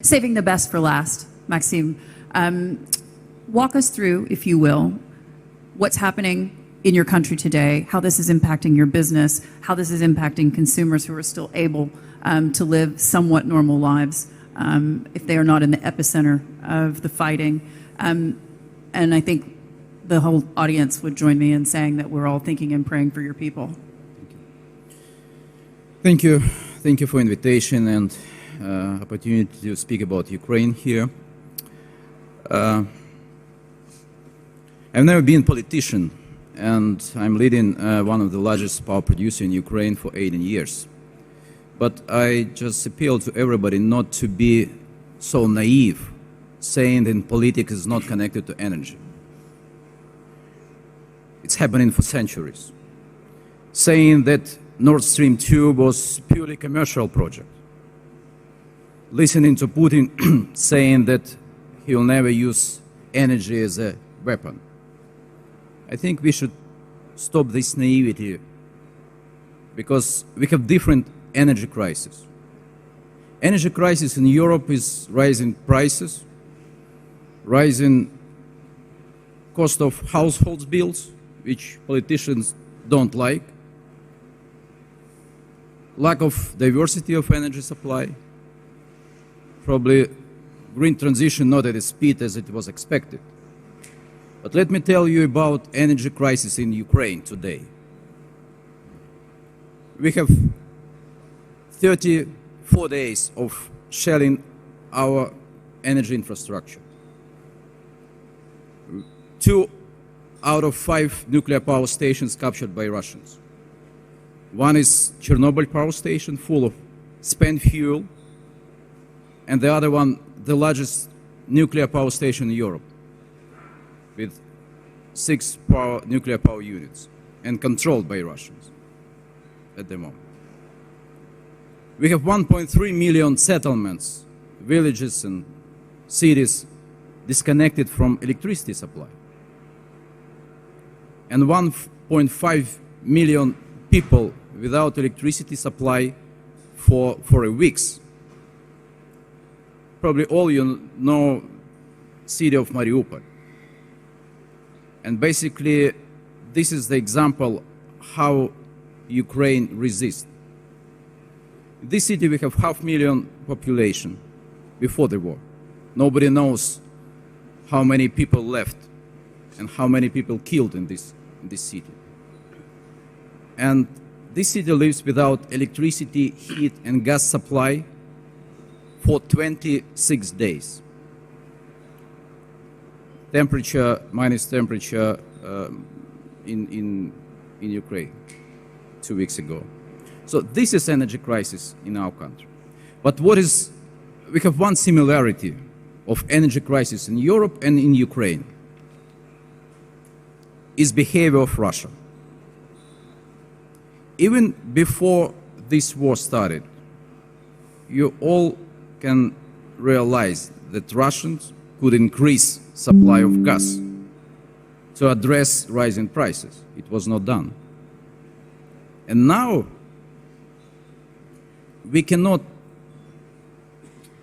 Saving the best for last, Maxime. Um, walk us through, if you will, what's happening in your country today, how this is impacting your business, how this is impacting consumers who are still able um, to live somewhat normal lives um, if they are not in the epicenter of the fighting. And I think the whole audience would join me in saying that we're all thinking and praying for your people. Thank you. Thank you for invitation and uh, opportunity to speak about Ukraine here. Uh, I've never been a politician, and I'm leading uh, one of the largest power producers in Ukraine for 18 years. But I just appeal to everybody not to be so naive, saying that politics is not connected to energy. It's happening for centuries. Saying that Nord Stream 2 was purely commercial project listening to Putin saying that he will never use energy as a weapon. I think we should stop this naivety because we have different energy crises. Energy crisis in Europe is rising prices, rising cost of households bills, which politicians don't like, lack of diversity of energy supply, probably green transition not at the speed as it was expected. But let me tell you about energy crisis in Ukraine today. We have 34 days of shelling our energy infrastructure. Two out of five nuclear power stations captured by Russians. One is Chernobyl power station full of spent fuel and the other one, the largest nuclear power station in Europe, with six power, nuclear power units, and controlled by Russians at the moment. We have 1.3 million settlements, villages, and cities disconnected from electricity supply. And 1.5 million people without electricity supply for, for a weeks probably all you know city of Mariupol. And basically, this is the example how Ukraine resists. This city, we have half million population before the war. Nobody knows how many people left and how many people killed in this, in this city. And this city lives without electricity, heat, and gas supply for 26 days. Temperature, minus temperature um, in, in, in Ukraine two weeks ago. So this is energy crisis in our country. But what is, we have one similarity of energy crisis in Europe and in Ukraine is behavior of Russia. Even before this war started, you all can realize that Russians could increase supply of gas to address rising prices. It was not done. And now we cannot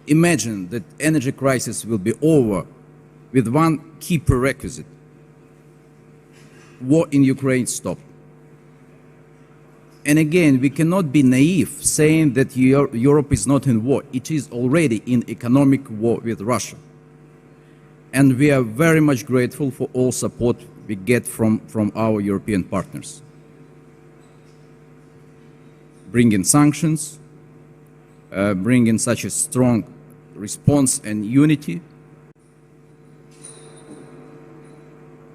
imagine that energy crisis will be over with one key prerequisite. War in Ukraine stopped. And again, we cannot be naive saying that Europe is not in war. It is already in economic war with Russia. And we are very much grateful for all support we get from, from our European partners. Bringing sanctions, uh, bringing such a strong response and unity.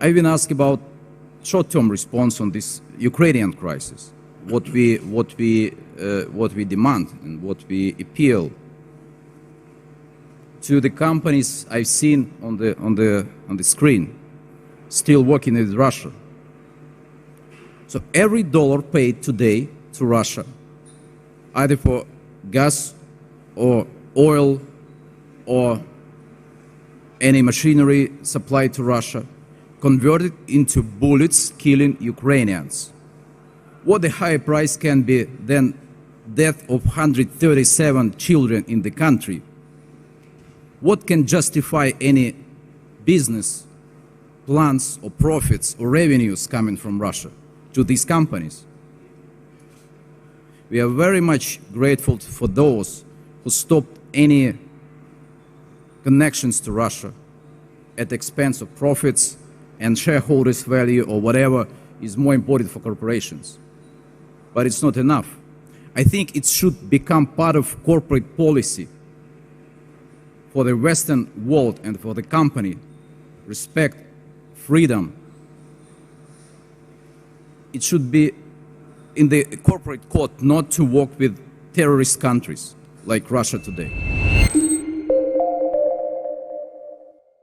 I've been asked about short-term response on this Ukrainian crisis what we what we uh, what we demand and what we appeal to the companies I've seen on the on the on the screen still working with Russia. So every dollar paid today to Russia, either for gas or oil or any machinery supplied to Russia, converted into bullets killing Ukrainians what the higher price can be than death of 137 children in the country what can justify any business plans or profits or revenues coming from Russia to these companies. We are very much grateful for those who stopped any connections to Russia at expense of profits and shareholders' value or whatever is more important for corporations. But it's not enough. I think it should become part of corporate policy for the Western world and for the company. Respect, freedom. It should be in the corporate code not to work with terrorist countries like Russia today.